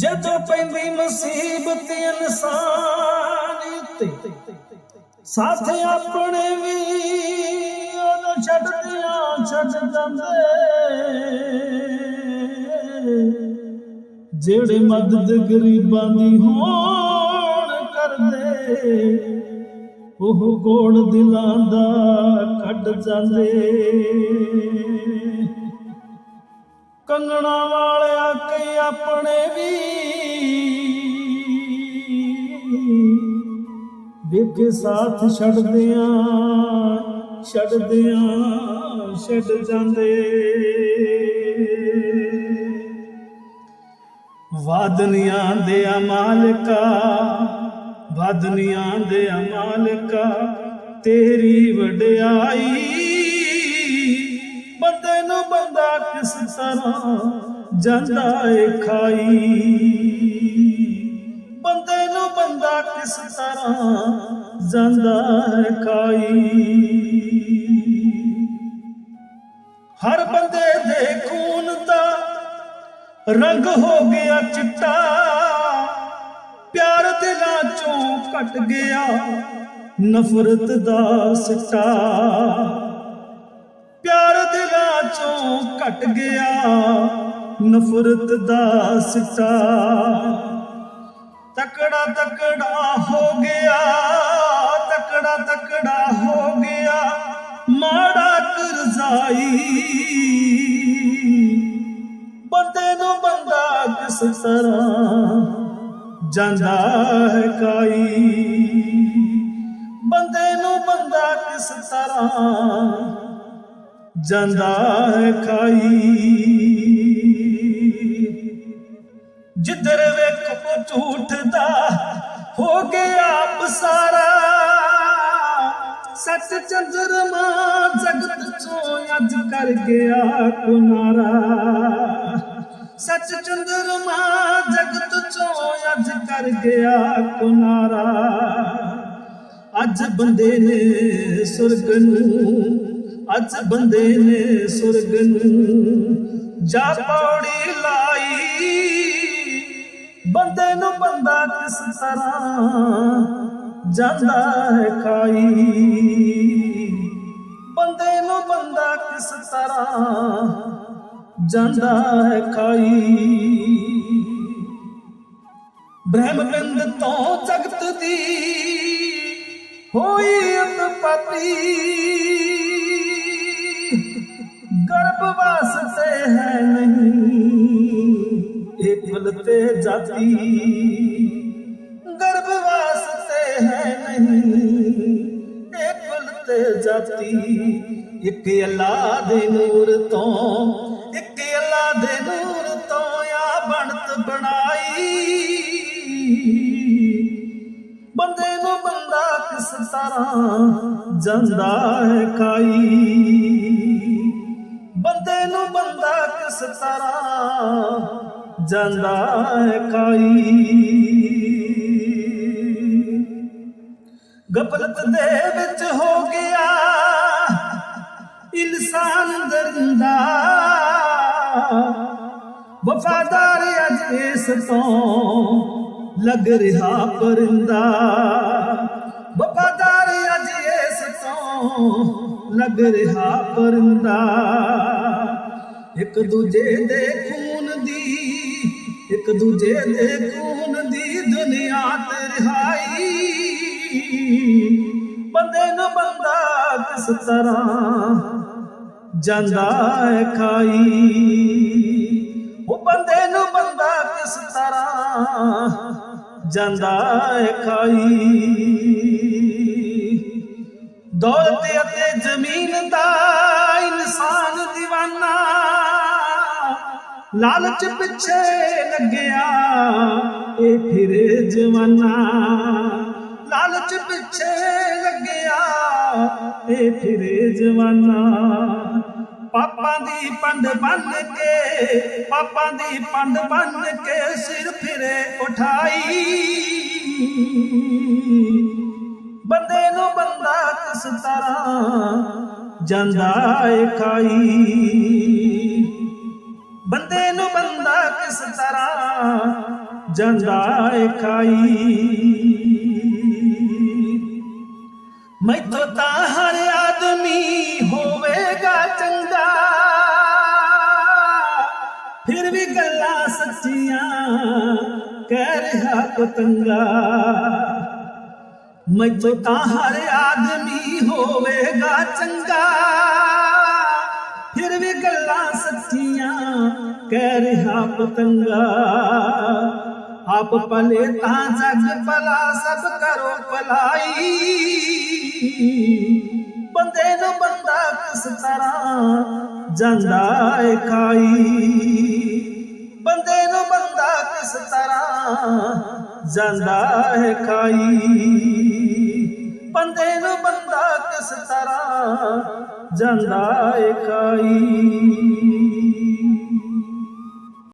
ਜਦੋਂ ਪੈਂਦੀ ਮੁਸੀਬਤ ਇਨਸਾਨ ਉੱਤੇ, ਸਾਥ ਆਪਣੇ ਵੀ ਉਹਨੂੰ ਛੱਡਦਿਆਂ ਛੱਡ ਜਾਂਦੇ। ਜਿਹੜੇ ਮਦਦ ਗਰੀਬਾਂ ਦੀ ਹੋਣ ਕਰਦੇ, ਉਹ ਗੋੜ ਦਿਲਾਂ ਦਾ ਕੱਢ ਜਾਂਦੇ। ਕੰਗਣਾ ਵਾਲਿਆ ਕਈ ਆਪਣੇ ਵੀ। ਵੇਖੇ ਸਾਥ ਛੱਡਦਿਆਂ ਛੱਡਦਿਆਂ ਛੱਡ ਜਾਂਦੇ। ਵਾਦਨੀਆਂ ਦੇ ਮਾਲਕਾ, ਵਾਦਨੀਆਂ ਦੇ ਮਾਲਕਾ, ਤੇਰੀ ਵਡਿਆਈ ਬੰਦੇ ਨੂੰ ਬੰਦਾ ਕਿਸ ਤਰ੍ਹਾਂ ਜਾਂਦਾ ਏ ਖਾਈ? ਬੰਦੇ ਨੂੰ ਬੰਦਾ ਕਿਸ ਤਰ੍ਹਾਂ ਜਾਂਦਾ ਏ ਖਾਈ? ਹਰ ਬੰਦੇ ਦੇ ਖੂਨ ਦਾ ਰੰਗ ਹੋ ਗਿਆ ਚਿੱਟਾ, ਪਿਆਰ ਦਿਲਾਂ ਚੋਂ ਘਟ ਗਿਆ ਨਫ਼ਰਤ ਦਾ ਸਿੱਟਾ। ਚੋਂ ਘਟ ਗਿਆ, ਨਫ਼ਰਤ ਦਾ ਸਿੱਟਾ। ਤਕੜਾ ਤਕੜਾ ਹੋ ਗਿਆ, ਤਕੜਾ ਤਕੜਾ ਹੋ ਗਿਆ, ਮਾੜਾ ਕਰਜ਼ਾਈ। ਬੰਦੇ ਨੂੰ ਬੰਦਾ ਕਿਸ ਤਰ੍ਹਾਂ ਜਾਂਦਾ ਹੈ ਕਾਈ? ਬੰਦੇ ਨੂੰ ਬੰਦਾ ਕਿਸ ਤਰ੍ਹਾਂ ਜਾਂਦਾ ਖਾਈ। ਜਿੱਧਰ ਵੇਖੋ ਝੂਠ ਦਾ ਹੋ ਗਿਆ ਬਸਾਰਾ ਸੱਚ ਚੰਦਰਮਾ ਜਗਤ ਚੋਂ ਅੱਜ ਕਰ ਗਿਆ ਕੁਨਾਰਾ। ਸੱਚ ਚੰਦਰਮਾ ਜਗਤ ਚੋਂ ਅੱਜ ਕਰ ਗਿਆ ਕੁਨਾਰਾ। ਅੱਜ ਬੰਦੇ ਨੇ ਸੁਰਗ ਨੂੰ ਅੱਜ ਬੰਦੇ ਨੇ ਸੁਰਗ ਨੂੰ ਜਾ ਪੌੜੀ ਲਾਈ। ਬੰਦੇ ਨੂੰ ਬੰਦਾ ਕਿਸ ਤਰ੍ਹਾਂ ਜਾਂਦਾ ਹੈ ਖਾਈ। ਬੰਦੇ ਨੂੰ ਬੰਦਾ ਕਿਸ ਤਰ੍ਹਾਂ ਜਾਂਦਾ ਹੈ ਖਾਈ। ਬ੍ਰਹਮ ਤੋਂ ਜਗਤ ਦੀ ਹੋਈ ਉਤਪਤੀ ਗਰਭ ਵਾਸਤੇ ਹੈ ਨਹੀਂ। ਇਹ ਕੁਲ ਤੇ ਜਾਤੀ ਗਰਭ ਵਾਸਤੇ ਹੈ ਨਹੀਂ। ਇਹ ਕੁਲ ਤੇ ਜਾਤੀ ਇੱਕ ਅੱਲਾ ਦੇ ਨੂਰ ਤੋਂ, ਇੱਕ ਅੱਲਾ ਦੇ ਨੂਰ ਤੋਂ ਆ ਬਣਤ ਬਣਾਈ। ਬੰਦੇ ਨੂੰ ਬੰਦਾ ਕਿਸ ਤਰ੍ਹਾਂ ਜਾਂਦਾ ਹੈ ਖਾਈ। ਬੰਦੇ ਬੰਦਾ ਕਿਸ ਤਰ੍ਹਾਂ ਜਾਂਦਾ ਕਾਈ ਖਾਈ ਗਫਲਤ ਦੇ ਵਿੱਚ ਹੋ ਗਿਆ ਇਨਸਾਨ ਦਰਿੰਦਾ। ਵਫਾਦਾਰ ਅੱਜ ਇਸ ਤੋਂ ਲੱਗ ਰਿਹਾ ਪਰਿੰਦਾ। ਵਫਾਦਾਰ ਅੱਜ ਇਸ ਤੋਂ ਲੱਗ ਰਿਹਾ ਪਰਿੰਦਾ। ਇੱਕ ਦੂਜੇ ਦੇ ਖੂਨ ਦੀ, ਇੱਕ ਦੂਜੇ ਦੇ ਖੂਨ ਦੀ ਦੁਨੀਆ ਤੇ ਰਿਹਾਈ। ਬੰਦੇ ਨੂੰ ਬੰਦਾ ਕਿਸ ਤਰ੍ਹਾਂ ਜਾਂਦਾ ਹੈ ਖਾਈ? ਉਹ ਬੰਦੇ ਨੂੰ ਬੰਦਾ ਕਿਸ ਤਰ੍ਹਾਂ ਜਾਂਦਾ ਹੈ ਖਾਈ? ਦੌਲਤ ਅਤੇ ਜ਼ਮੀਨ ਦਾ ਇਨਸਾਨ دیਵਾਨਾ ਲਾਲਚ ਪਿੱਛੇ ਲੱਗਿਆ ਇਹ ਫਿਰ ਜਵਾਨਾ। ਲਾਲਚ ਪਿੱਛੇ ਲੱਗਿਆ ਇਹ ਫਿਰ ਜਵਾਨਾ। ਪਾਪਾਂ ਦੀ ਪੰਡ ਬੰਨ ਕੇ, ਪਾਪਾਂ ਦੀ ਪੰਡ ਬੰਨ ਕੇ ਸਿਰ ਫਿਰੇ ਉਠਾਈ। ਬੰਦੇ ਨੂੰ ਬੰਦਾ ਕਿਸ ਤਰ੍ਹਾਂ ਜਾਂਦਾ ਏ ਖਾਈ। ਬੰਦੇ ਨੂੰ ਬੰਦਾ ਕਿਸ ਤਰ੍ਹਾਂ ਜਾਂਦਾ ਏ ਖਾਈ? ਮੈਥੋਂ ਤਾਂ ਹਰ ਆਦਮੀ ਹੋਵੇਗਾ ਚੰਗਾ। ਫਿਰ ਵੀ ਗੱਲਾਂ ਸੱਚੀਆਂ ਕਹਿ ਰਿਹਾ ਪਤੰਗਾ। ਮੈਥੋਂ ਤਾਂ ਹਰ ਆਦਮੀ ਹੋਵੇਗਾ ਚੰਗਾ। ਫਿਰ ਵੀ ਗੱਲਾਂ ਸੱਚੀਆਂ ਕਹਿ ਰਿਹਾ ਪਤੰਗਾ, ਆਪ ਭਲੇ ਤਾਂ ਜਗ ਭਲਾ, ਸਭ ਕਰੋ ਭਲਾਈ। ਬੰਦੇ ਨੂੰ ਬੰਦਾ ਕਿਸ ਤਰ੍ਹਾਂ ਜਾਂਦਾ ਏ ਖਾਈ? ਬੰਦੇ ਨੂੰ ਬੰਦਾ ਕਿਸ ਤਰ੍ਹਾਂ ਜਾਂਦਾ ਹੈ ਖਾਈ? ਬੰਦੇ ਨੂੰ ਬੰਦਾ ਕਿਸ ਤਰ੍ਹਾਂ ਜਾਂਦਾ ਹੈ ਖਾਈ?